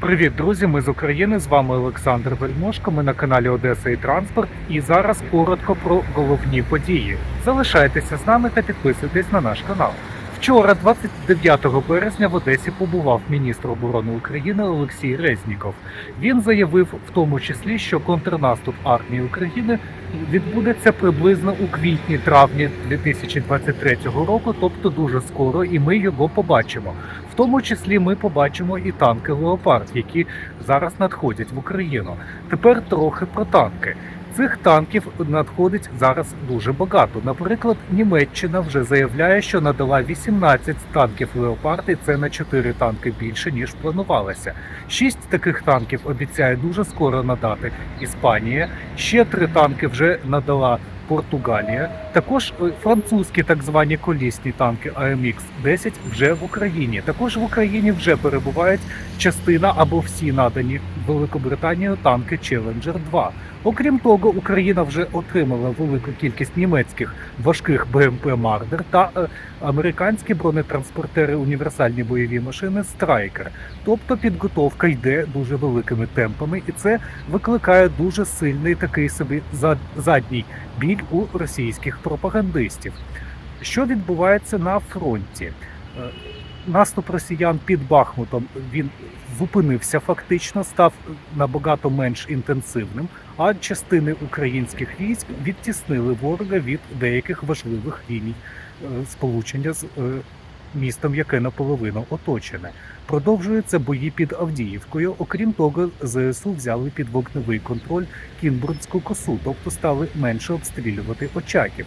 Привіт, друзі! Ми з України. З вами Олександр Вельмошко. Ми на каналі Одеса і Транспорт. І зараз коротко про головні події. Залишайтеся з нами та підписуйтесь на наш канал. Вчора, 29 березня, в Одесі побував міністр оборони України Олексій Резніков. Він заявив в тому числі, що контрнаступ армії України відбудеться приблизно у квітні-травні 2023 року, тобто дуже скоро, і ми його побачимо. В тому числі ми побачимо і танки Леопард, які зараз надходять в Україну. Тепер трохи про танки. Цих танків надходить зараз дуже багато. Наприклад, Німеччина вже заявляє, що надала 18 танків Леопард, і це на 4 танки більше ніж планувалося. Шість таких танків обіцяє дуже скоро надати Іспанія. Ще три танки вже надала Португалія. Також е, французькі так звані колісні танки AMX 10 вже в Україні. Також в Україні вже перебувають частина або всі надані Великобританією танки Challenger 2. Окрім того, Україна вже отримала велику кількість німецьких важких БМП Мардер та е, американські бронетранспортери універсальні бойові машини Страйкер. Тобто підготовка йде дуже великими темпами, і це викликає дуже сильний такий собі задній біль у російських пропагандистів. Що відбувається на фронті? Е, Наступ росіян під Бахмутом він зупинився фактично, став набагато менш інтенсивним, а частини українських військ відтіснили ворога від деяких важливих ліній е, сполучення з е, містом, яке наполовину оточене. Продовжуються бої під Авдіївкою. Окрім того, ЗСУ взяли під вогневий контроль Кінбурнську косу, тобто стали менше обстрілювати очаків.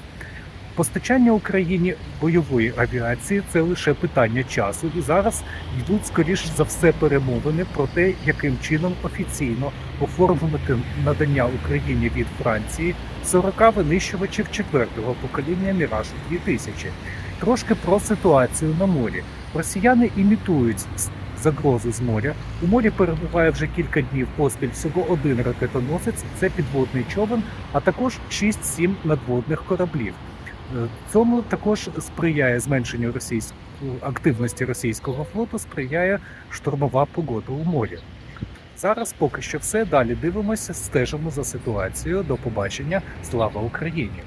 Постачання Україні бойової авіації це лише питання часу, і зараз йдуть скоріш за все перемовини про те, яким чином офіційно оформити надання Україні від Франції 40 винищувачів четвертого покоління Міраж 2000 Трошки про ситуацію на морі. Росіяни імітують загрозу з моря. У морі перебуває вже кілька днів поспіль всього один ракетоносець. Це підводний човен, а також 6-7 надводних кораблів. Е, Цьому також сприяє зменшенню російської активності російського флоту, сприяє штурмова погода у морі. Зараз поки що все. Далі дивимося, стежимо за ситуацією. До побачення. Слава Україні!